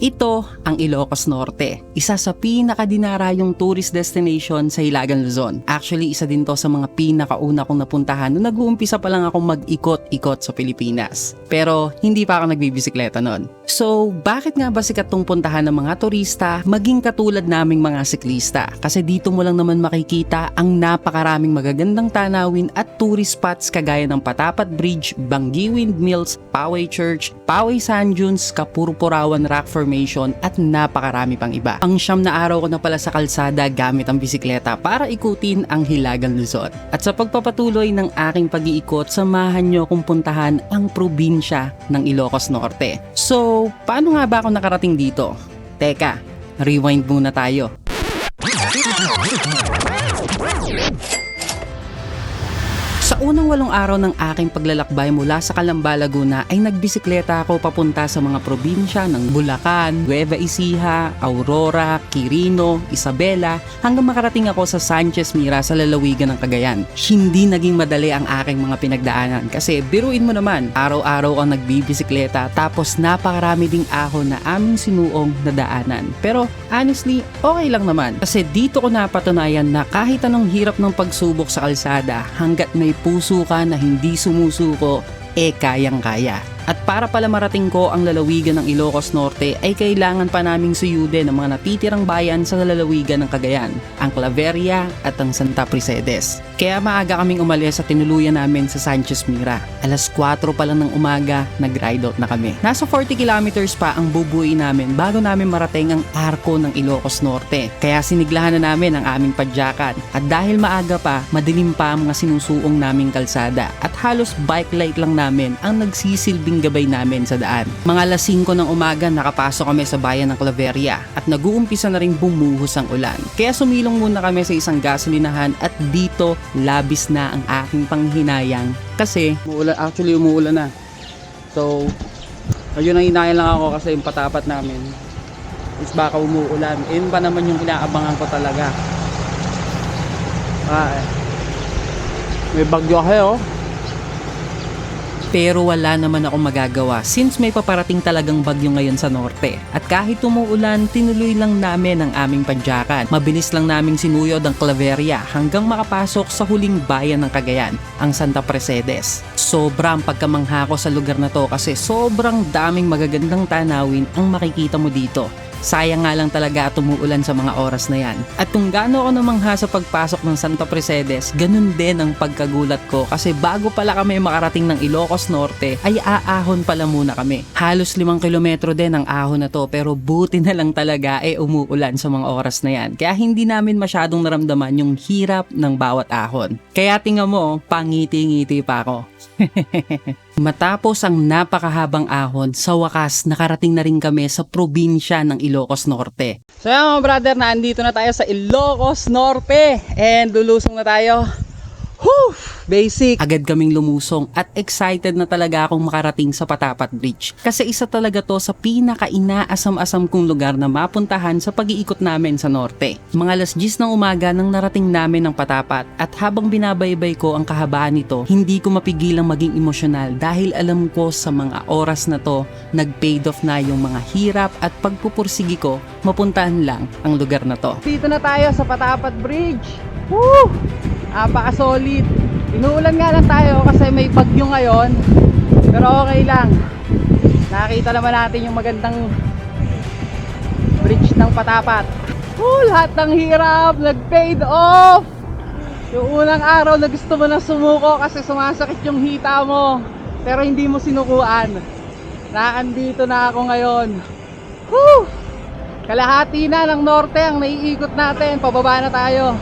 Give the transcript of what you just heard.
Ito ang Ilocos Norte, isa sa pinakadinarayong tourist destination sa Hilagan Luzon. Actually, isa din to sa mga pinakauna kong napuntahan nung nag-uumpisa pa lang akong mag-ikot-ikot sa Pilipinas. Pero hindi pa ako nagbibisikleta nun. So, bakit nga ba sikat tong puntahan ng mga turista maging katulad naming mga siklista? Kasi dito mo lang naman makikita ang napakaraming magagandang tanawin at tourist spots kagaya ng Patapat Bridge, Bangi Windmills, Poway Church, Poway Sand Dunes, Kapurpurawan Rock Formation at napakarami pang iba. Ang siyam na araw ko na pala sa kalsada gamit ang bisikleta para ikutin ang Hilagang Luzon. At sa pagpapatuloy ng aking pag-iikot, samahan nyo kung puntahan ang probinsya ng Ilocos Norte. So, paano nga ba ako nakarating dito? Teka, rewind muna tayo. Unang walong araw ng aking paglalakbay mula sa Calamba, Laguna ay nagbisikleta ako papunta sa mga probinsya ng Bulacan, Nueva Ecija, Aurora, Quirino, Isabela hanggang makarating ako sa Sanchez Mira sa lalawigan ng Cagayan. Hindi naging madali ang aking mga pinagdaanan kasi biruin mo naman, araw-araw ang nagbibisikleta tapos napakarami ding ahon na aming sinuong na daanan. Pero honestly, okay lang naman kasi dito ko napatunayan na kahit anong hirap ng pagsubok sa kalsada hanggat may puso ka na hindi sumusuko, eh kayang-kaya. At para pala marating ko ang lalawigan ng Ilocos Norte ay kailangan pa naming suyudin ang mga natitirang bayan sa lalawigan ng Cagayan, ang Claveria at ang Santa Prisedes. Kaya maaga kaming umalis sa tinuluyan namin sa Sanchez Mira. Alas 4 pa lang ng umaga, nag-ride out na kami. Nasa 40 kilometers pa ang bubuin namin bago namin marating ang arko ng Ilocos Norte. Kaya siniglahan na namin ang aming padyakan. At dahil maaga pa, madilim pa ang mga sinusuong naming kalsada at halos bike light lang namin ang nagsisilbing gabay namin sa daan. Mga alas 5 ng umaga nakapasok kami sa bayan ng Claveria at nag-uumpisa na rin bumuhos ang ulan. Kaya sumilong muna kami sa isang gasolinahan at dito labis na ang aking panghinayang kasi umuulan, actually umuulan na. So, ayun ang hinayang lang ako kasi yung patapat namin is baka umuulan. Yun pa naman yung inaabangan ko talaga. Ah, may bagyo kayo. Pero wala naman ako magagawa since may paparating talagang bagyo ngayon sa norte. At kahit umuulan, tinuloy lang namin ang aming padyakan. Mabilis lang naming sinuyod ang Claveria hanggang makapasok sa huling bayan ng Cagayan, ang Santa Mercedes. Sobrang pagkamangha ko sa lugar na to kasi sobrang daming magagandang tanawin ang makikita mo dito. Sayang nga lang talaga at umuulan sa mga oras na yan. At kung gaano ako namangha sa pagpasok ng Santa Mercedes, ganun din ang pagkagulat ko kasi bago pala kami makarating ng Ilocos Norte ay aahon pala muna kami. Halos limang kilometro din ang ahon na to pero buti na lang talaga eh umuulan sa mga oras na yan. Kaya hindi namin masyadong naramdaman yung hirap ng bawat ahon. Kaya tingnan mo, pangiti-ngiti pa ako. Matapos ang napakahabang ahon, sa wakas nakarating na rin kami sa probinsya ng Ilocos Norte. So yan mga brother, nandito na tayo sa Ilocos Norte and lulusong na tayo. Whew! Basic. Agad kaming lumusong at excited na talaga akong makarating sa Patapat Bridge. Kasi isa talaga to sa pinaka-inaasam-asam kong lugar na mapuntahan sa pag-iikot namin sa norte. Mga alas 10 ng umaga nang narating namin ng Patapat at habang binabaybay ko ang kahabaan nito, hindi ko mapigilang maging emosyonal dahil alam ko sa mga oras na to, nag-paid off na yung mga hirap at pagpupursigi ko, mapuntahan lang ang lugar na to. Dito na tayo sa Patapat Bridge. Woo! Apaka-solid. Inuulan nga lang tayo kasi may bagyo ngayon. Pero okay lang. Nakita naman natin yung magandang bridge ng Patapat. Woo, lahat ng hirap nag-paid off. Yung unang araw na gusto mo na sumuko kasi sumasakit yung hita mo. Pero hindi mo sinukuan. Nakandito na ako ngayon. Woo! Kalahati na ng norte ang naiikot natin. Pababa na tayo.